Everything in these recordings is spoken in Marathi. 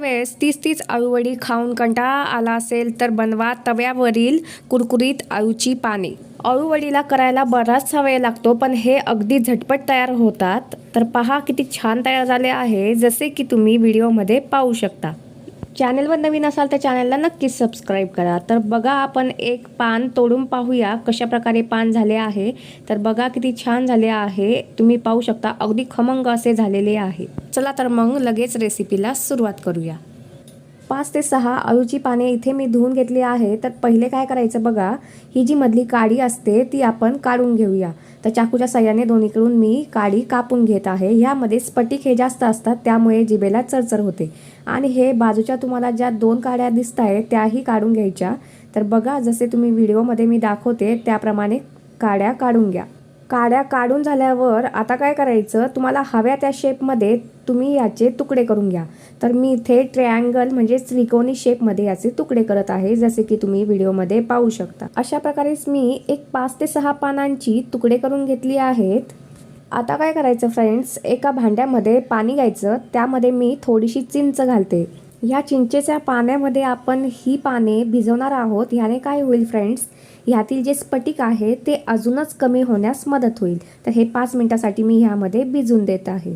वेळेस तीच तीच आळूवडी खाऊन कंटाळा आला असेल तर बनवा तव्यावरील कुरकुरीत आळूची पाने. आळूवडीला करायला बराचसा वेळ लागतो पण हे अगदी झटपट तयार होतात. तर पहा किती छान तयार झाले आहे जसे की तुम्ही व्हिडिओमध्ये पाहू शकता. चॅनलवर नवीन असाल तर चॅनलला नक्कीच सबस्क्राईब करा. तर बघा आपण एक पान तोडून पाहूया कशा प्रकारे पान झाले आहे. तर बघा किती छान झाले आहे. तुम्ही पाहू शकता अगदी खमंग असे झालेले आहे. चला तर मग लगेच रेसिपीला सुरुवात करूया. पाच ते सहा अळूची पाने इथे मी धुवून घेतली आहे. तर पहिले काय करायचं बघा ही जी मधली काडी असते ती आपण काढून घेऊया. तर चाकूच्या सहाय्याने दोन्हीकडून मी काडी कापून घेत आहे. ह्यामध्ये स्फटिक हे जास्त असतात त्यामुळे जिबेला चरचर होते. आणि हे बाजूच्या तुम्हाला ज्या दोन काड्या दिसत आहेत त्याही काढून घ्यायच्या. तर बघा जसे तुम्ही व्हिडिओमध्ये मी दाखवते त्याप्रमाणे काड्या काढून घ्या. काड्या काढून झाल्यावर आता काय करायचं? तुम्हाला हव्या त्या शेपमध्ये तुम्ही याचे तुकडे करून घ्या. तर मी इथे ट्रायंगल म्हणजे त्रिकोणी शेपमध्ये याचे तुकडे करत आहे जसे की तुम्ही व्हिडिओमध्ये पाहू शकता. अशा प्रकारेच मी एक पाच ते सहा पानांची तुकडे करून घेतली आहेत. आता काय करायचं फ्रेंड्स एका भांड्यामध्ये पाणी घ्यायचं. त्यामध्ये मी थोडीशी चिंच घालते. ह्या चिंचेच्या पाण्यामध्ये आपण ही पाने भिजवणार आहोत. ह्याने काय होईल फ्रेंड्स ह्यातील जे स्फटिक आहे ते अजूनच कमी होण्यास मदत होईल. तर हे पाच मिनटासाठी मी ह्यामध्ये भिजून देत आहे.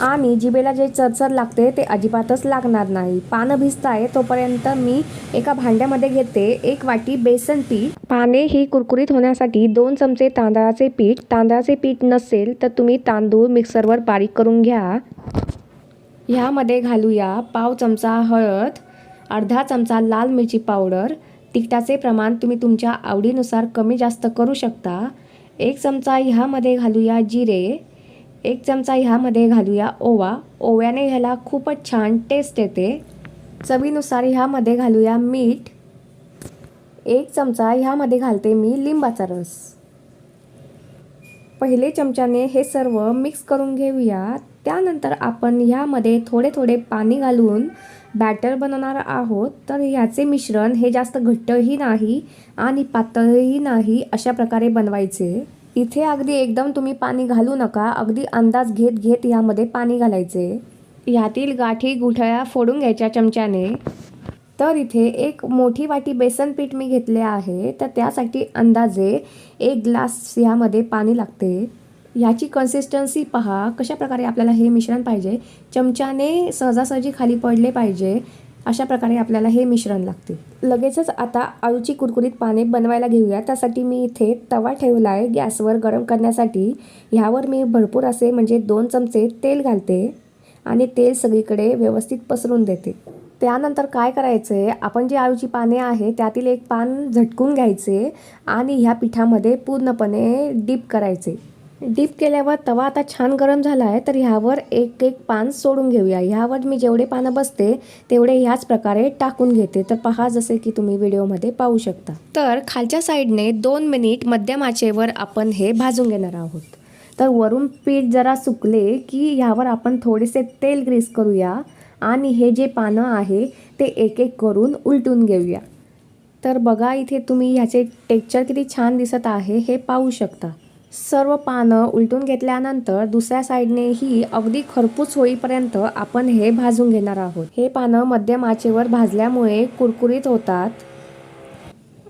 आणि जिभेला जे चरचर लागते ते अजिबातच लागणार नाही. पानं भिजत आहे तोपर्यंत मी एका भांड्यामध्ये घेते. एक वाटी बेसन पीठ. पाने ही कुरकुरीत होण्यासाठी दोन चमचे तांदळाचे पीठ. तांदळाचे पीठ नसेल तर तुम्ही तांदूळ मिक्सरवर बारीक करून घ्या. ह्यामध्ये घालूया पाव चमचा हळद अर्धा चमचा लाल मिरची पावडर. तिखटाचे प्रमाण तुम्ही तुमच्या आवडीनुसार कमी जास्त करू शकता. एक चमचा ह्यामध्ये घालूया जिरे एक चमचा ह्यामध्ये घालूया ओवा. ओव्याने ह्याला खूपच छान टेस्ट येते. चवीनुसार ह्यामध्ये घालूया मीठ. एक चमचा ह्यामध्ये घालते मी लिंबाचा रस. पहिले चमच्याने हे सर्व मिक्स करून घेऊया. त्यानंतर आपण ह्यामध्ये थोडे थोडे पाणी घालून बॅटर बनवणार आहोत. तर ह्याचे मिश्रण हे जास्त घट्टही नाही आणि पातळही नाही अशा प्रकारे बनवायचे. इथे अगदी एकदम तुम्ही पाणी घालू नका. अगदी अंदाज घेत घेत यामध्ये पाणी घालायचे. यातील गाठी गुठळ्या फोडून घ्यायच्या चमच्याने. तर इथे एक मोठी वाटी बेसन पीठ मी घेतले आहे. तर त्यासाठी अंदाजे एक ग्लास ह्यामध्ये पाणी लागते. ह्याची कन्सिस्टन्सी पहा कशा प्रकारे आपल्याला हे मिश्रण पाहिजे? चमच्याने सहजासहजी खाली पडले पाहिजे अशा प्रकारे आपल्याला हे मिश्रण लागते. लगेचच आता आळूची कुरकुरीत पाने बनवायला घेऊया. त्यासाठी मी इथे तवा ठेवला आहे गॅसवर गरम करण्यासाठी. ह्यावर मी भरपूर असे म्हणजे दोन चमचे तेल घालते आणि तेल सगळीकडे व्यवस्थित पसरून देते. त्यानंतर काय करायचं आहे आपण जी आळूची पाने आहे त्यातील एक पान झटकून घ्यायचे आणि ह्या पिठामध्ये पूर्णपणे डीप करायचे. डीप केल्यावर तवा आता छान गरम झाला आहे तर ह्यावर एक एक पान सोडून घेऊया. ह्यावर मी जेवढे पानं बसते तेवढे ह्याच प्रकारे टाकून घेते. तर पहा जसे की तुम्ही व्हिडिओमध्ये पाहू शकता. तर खालच्या साईडने दोन मिनिट मध्यम आचेवर आपण हे भाजून घेणार आहोत. तर वरून पीठ जरा सुकले की ह्यावर आपण थोडेसे तेल ग्रीस करूया. आणि हे जे पानं आहे ते एक एक करून उलटून घेऊया. तर बघा इथे तुम्ही ह्याचे टेक्चर किती छान दिसत आहे हे पाहू शकता. सर्व पानं उलटून घेतल्यानंतर दुसऱ्या साईडनेही अगदी खरपूस होईपर्यंत आपण हे भाजून घेणार आहोत. हे पानं मध्यम आचेवर भाजल्यामुळे कुरकुरीत होतात.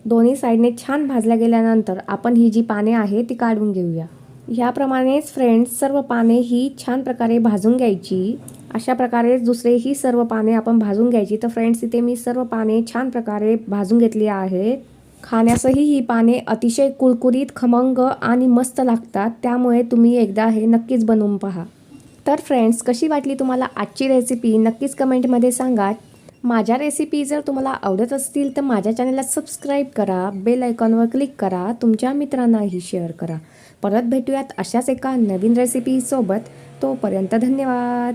दोन्ही साईडने छान भाजल्या गेल्यानंतर आपण ही जी पाने आहे ती काढून घेऊया. ह्याप्रमाणेच फ्रेंड्स सर्व पाने ही छान प्रकारे भाजून घ्यायची. अशा प्रकारे दुसरेही सर्व पाने आपण भाजून घ्यायची. तर फ्रेंड्स इथे मी सर्व पाने छान प्रकारे भाजून घेतली आहेत खाण्यासही ही पाने अतिशय कुरकुरीत खमंग आणि मस्त लागतात. त्यामुळे तुम्ही एकदा हे नक्कीच बनवून पहा. तर फ्रेंड्स कशी वाटली तुम्हाला आजची रेसिपी नक्कीच कमेंटमध्ये सांगा. माझ्या रेसिपी जर तुम्हाला आवडत असतील तर माझ्या चॅनलला सबस्क्राईब करा. बेल आयकॉनवर क्लिक करा. तुमच्या मित्रांनाही शेअर करा. परत भेटूयात अशाच एका नवीन रेसिपीसोबत तोपर्यंत धन्यवाद.